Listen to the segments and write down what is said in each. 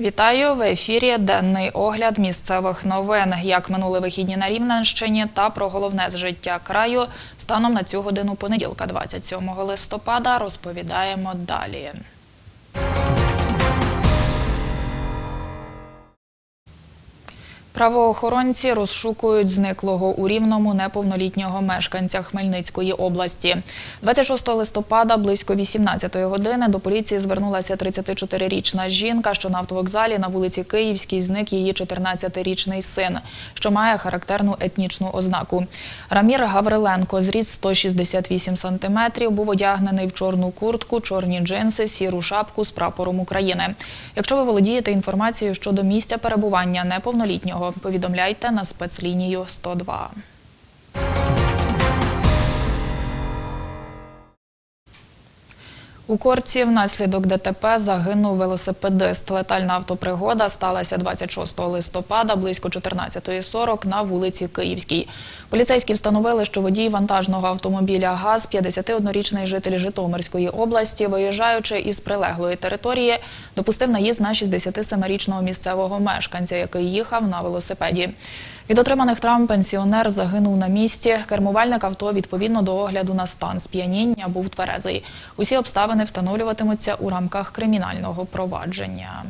Вітаю в ефірі. Денний огляд місцевих новин. Як минули вихідні на Рівненщині та про головне з життя краю. Станом на цю годину понеділка, 27 листопада, розповідаємо далі. Правоохоронці розшукують зниклого у Рівному неповнолітнього мешканця Хмельницької області. 26 листопада близько 18 години до поліції звернулася 34-річна жінка, що на автовокзалі на вулиці Київській зник її 14-річний син, що має характерну етнічну ознаку. Рамір Гавриленко, зріс 168 сантиметрів, був одягнений в чорну куртку, чорні джинси, сіру шапку з прапором України. Якщо ви володієте інформацією щодо місця перебування неповнолітнього, повідомляйте на спецлінію 102. У Корці внаслідок ДТП загинув велосипедист. Летальна автопригода сталася 26 листопада близько 14.40 на вулиці Київській. Поліцейські встановили, що водій вантажного автомобіля ГАЗ, 51-річний житель Житомирської області, виїжджаючи із прилеглої території, допустив наїзд на 67-річного місцевого мешканця, який їхав на велосипеді. Від отриманих травм пенсіонер загинув на місці. Кермувальник авто відповідно до огляду на стан сп'яніння був тверезий. Усі обставини встановлюватимуться у рамках кримінального провадження.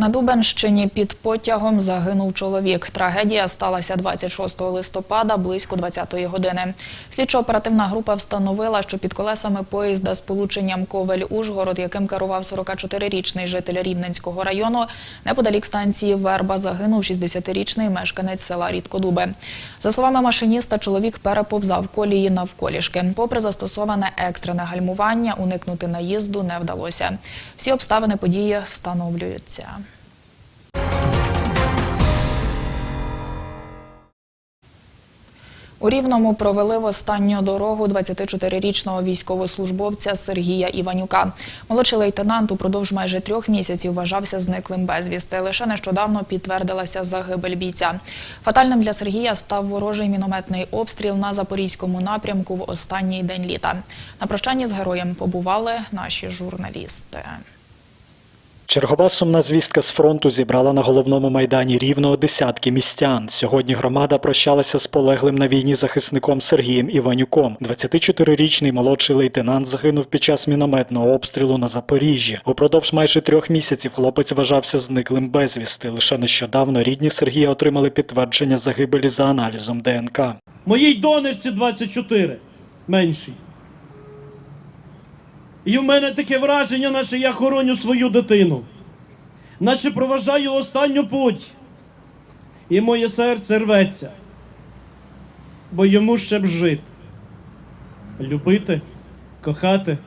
На Дубенщині під потягом загинув чоловік. Трагедія сталася 26 листопада близько 20-ї години. Слідчо-оперативна група встановила, що під колесами поїзда з полученням Ковель-Ужгород, яким керував 44-річний житель Рівненського району, неподалік станції Верба загинув 60-річний мешканець села Рідкодуби. За словами машиніста, чоловік переповзав колії навколішки. Попри застосоване екстрене гальмування, уникнути наїзду не вдалося. Всі обставини події встановлюються. У Рівному провели в останню дорогу 24-річного військовослужбовця Сергія Іванюка. Молодший лейтенант упродовж майже трьох місяців вважався зниклим безвісти. Лише нещодавно підтвердилася загибель бійця. Фатальним для Сергія став ворожий мінометний обстріл на запорізькому напрямку в останній день літа. На прощанні з героєм побували наші журналісти. Чергова сумна звістка з фронту зібрала на головному майдані рівного десятки містян. Сьогодні громада прощалася з полеглим на війні захисником Сергієм Іванюком. 24-річний молодший лейтенант загинув під час мінометного обстрілу на Запоріжжі. Упродовж майже трьох місяців хлопець вважався зниклим безвісти. Лише нещодавно рідні Сергія отримали підтвердження загибелі за аналізом ДНК. Моїй донечці 24, меншій. І в мене таке враження, наче я хороню свою дитину, наче проважаю останню путь. І моє серце рветься, бо йому ще б жити, любити, кохати,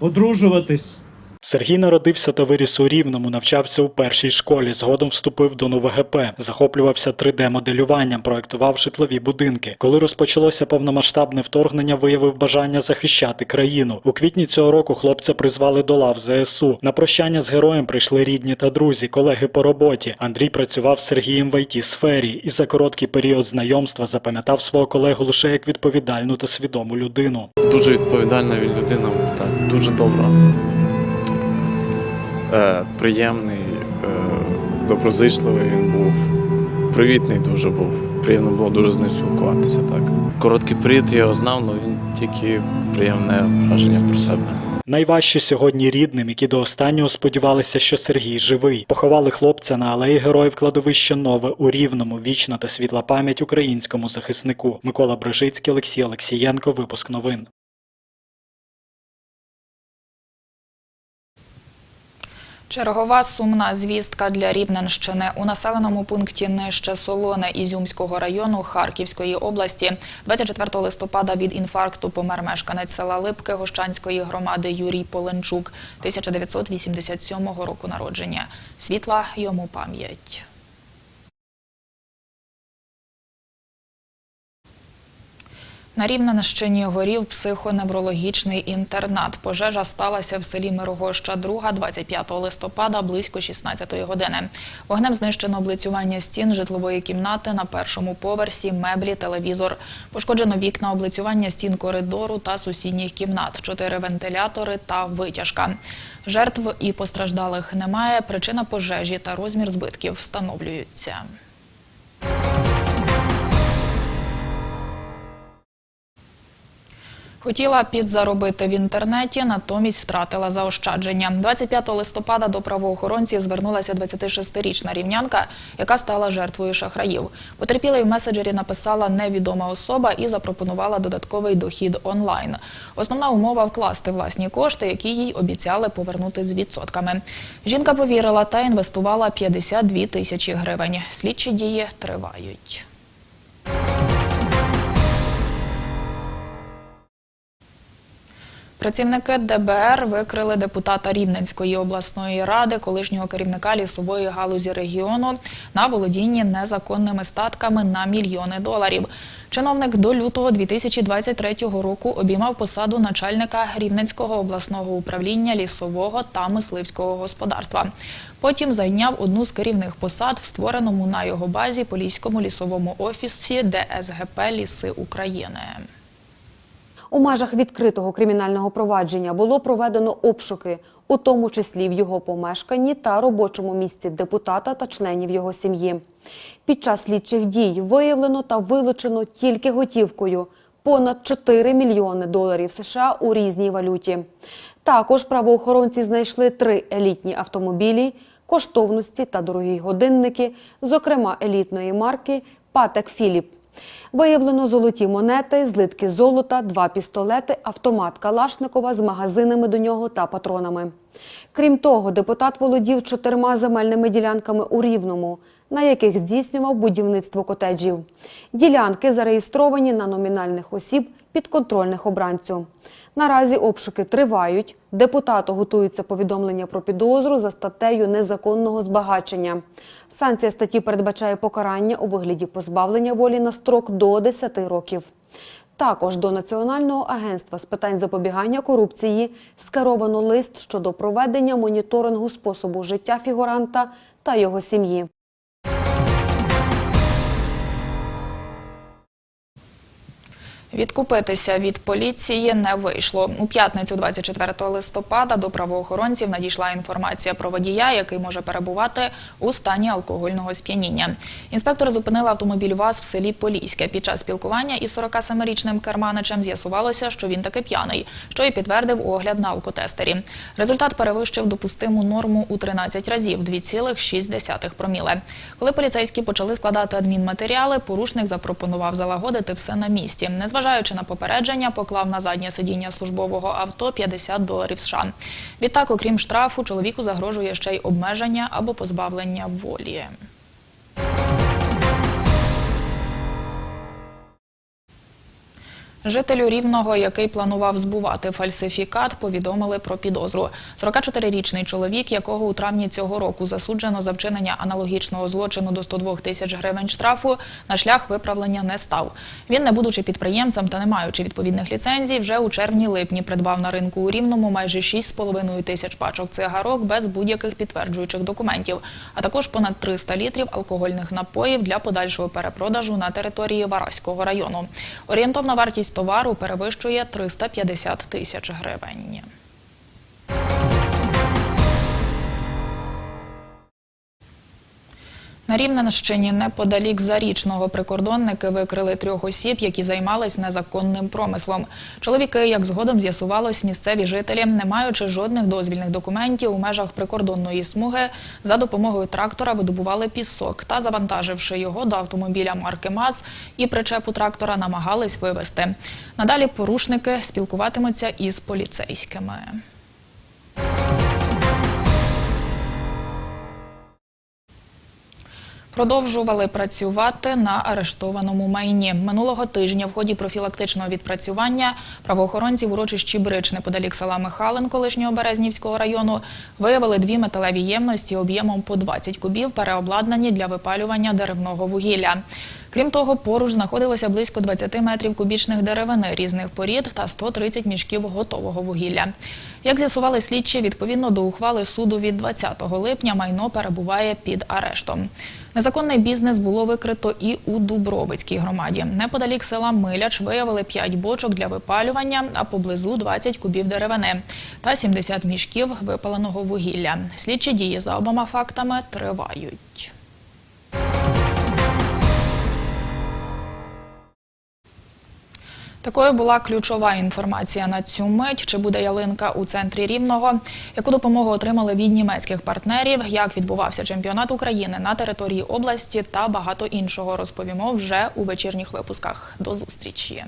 одружуватись. Сергій народився та виріс у Рівному, навчався у першій школі. Згодом вступив до НУВГП, захоплювався 3D-моделюванням, проектував житлові будинки. Коли розпочалося повномасштабне вторгнення, виявив бажання захищати країну. У квітні цього року хлопця призвали до лав ЗСУ. На прощання з героєм прийшли рідні та друзі, колеги по роботі. Андрій працював з Сергієм в it сфері і за короткий період знайомства запам'ятав свого колегу лише як відповідальну та свідому людину. Дуже відповідальна людина був, так, дуже добра. Е, приємний, е, доброзичливий він був, привітний дуже був. Приємно було дуже з ним спілкуватися. Так. Короткий період я його знав, але він тільки приємне враження про себе. Найважче сьогодні рідним, які до останнього сподівалися, що Сергій живий. Поховали хлопця на алеї героїв кладовище Нове у Рівному. Вічна та світла пам'ять українському захиснику. Микола Брижицький, Олексій Олексієнко. Випуск новин. Чергова сумна звістка для Рівненщини. У населеному пункті Нижче Солоне Ізюмського району Харківської області 24 листопада від інфаркту помер мешканець села Липки Гощанської громади Юрій Поленчук 1987 року народження. Світла йому пам'ять. На Рівненщині горів психоневрологічний інтернат. Пожежа сталася в селі Мирогоща 2 25 листопада близько 16 години. Вогнем знищено облицювання стін житлової кімнати на першому поверсі, меблі, телевізор. Пошкоджено вікна облицювання стін коридору та сусідніх кімнат, чотири вентилятори та витяжка. Жертв і постраждалих немає. Причина пожежі та розмір збитків встановлюються. Хотіла підзаробити в інтернеті, натомість втратила заощадження. 25 листопада до правоохоронців звернулася 26-річна рівнянка, яка стала жертвою шахраїв. Потерпілий в меседжері написала невідома особа і запропонувала додатковий дохід онлайн. Основна умова вкласти власні кошти, які їй обіцяли повернути з відсотками. Жінка повірила та інвестувала 52 тисячі гривень. Слідчі дії тривають. Працівники ДБР викрили депутата Рівненської обласної ради, колишнього керівника лісової галузі регіону на володінні незаконними статками на мільйони доларів. Чиновник до лютого 2023 року обіймав посаду начальника Рівненського обласного управління лісового та мисливського господарства. Потім зайняв одну з керівних посад в створеному на його базі Поліському лісовому офісі ДСГП Ліси України. У межах відкритого кримінального провадження було проведено обшуки, у тому числі в його помешканні та робочому місці депутата та членів його сім'ї. Під час слідчих дій виявлено та вилучено тільки готівкою понад 4 мільйони доларів США у різній валюті. Також правоохоронці знайшли три елітні автомобілі, коштовності та дорогі годинники, зокрема елітної марки Патек Філіп. Виявлено золоті монети, злитки золота, два пістолети, автомат Калашникова з магазинами до нього та патронами. Крім того, депутат володів чотирма земельними ділянками у Рівному, на яких здійснював будівництво котеджів. Ділянки зареєстровані на номінальних осіб підконтрольних обранцю. Наразі обшуки тривають. Депутату готується повідомлення про підозру за статтею незаконного збагачення. Санкція статті передбачає покарання у вигляді позбавлення волі на строк до 10 років. Також до Національного агентства з питань запобігання корупції скеровано лист щодо проведення моніторингу способу життя фігуранта та його сім'ї. Відкупитися від поліції не вийшло. У п'ятницю 24 листопада до правоохоронців надійшла інформація про водія, який може перебувати у стані алкогольного сп'яніння. Інспектор зупинила автомобіль ВАЗ в селі Поліське. Під час спілкування із 47-річним керманичем з'ясувалося, що він таки п'яний, що і підтвердив огляд на алкотестері. Результат перевищив допустиму норму у 13 разів 2,6 проміле. Коли поліцейські почали складати адмінматеріали, порушник запропонував залагодити все на місці. Незважаючи на попередження, поклав на заднє сидіння службового авто 50 доларів США. Відтак, окрім штрафу, чоловіку загрожує ще й обмеження або позбавлення волі. Жителю Рівного, який планував збувати фальсифікат, повідомили про підозру. 44-річний чоловік, якого у травні цього року засуджено за вчинення аналогічного злочину до 102 тисяч гривень штрафу, на шлях виправлення не став. Він, не будучи підприємцем та не маючи відповідних ліцензій, вже у червні-липні придбав на ринку у Рівному майже 6,5 тисяч пачок цигарок без будь-яких підтверджуючих документів, а також понад 300 літрів алкогольних напоїв для подальшого перепродажу на території Вараського району. Орієнтовна вартість товару перевищує 350 тисяч гривень. На Рівненщині неподалік Зарічного прикордонники викрили трьох осіб, які займались незаконним промислом. Чоловіки, як згодом з'ясувалось, місцеві жителі, не маючи жодних дозвільних документів у межах прикордонної смуги, за допомогою трактора видобували пісок та, завантаживши його до автомобіля марки МАЗ і причепу трактора, намагались вивезти. Надалі порушники спілкуватимуться із поліцейськими. Продовжували працювати на арештованому майні. Минулого тижня в ході профілактичного відпрацювання правоохоронці в урочищі Брич неподалік села Михалин колишнього Березнівського району виявили дві металеві ємності об'ємом по 20 кубів, переобладнані для випалювання деревного вугілля. Крім того, поруч знаходилося близько 20 метрів кубічних деревини різних порід та 130 мішків готового вугілля. Як з'ясували слідчі, відповідно до ухвали суду від 20 липня майно перебуває під арештом. Незаконний бізнес було викрито і у Дубровицькій громаді. Неподалік села Миляч виявили 5 бочок для випалювання, а поблизу 20 кубів деревини та 70 мішків випаленого вугілля. Слідчі дії за обома фактами тривають. Такою була ключова інформація на цю мить. Чи буде ялинка у центрі Рівного? Яку допомогу отримали від німецьких партнерів? Як відбувався чемпіонат України на території області та багато іншого розповімо вже у вечірніх випусках. До зустрічі.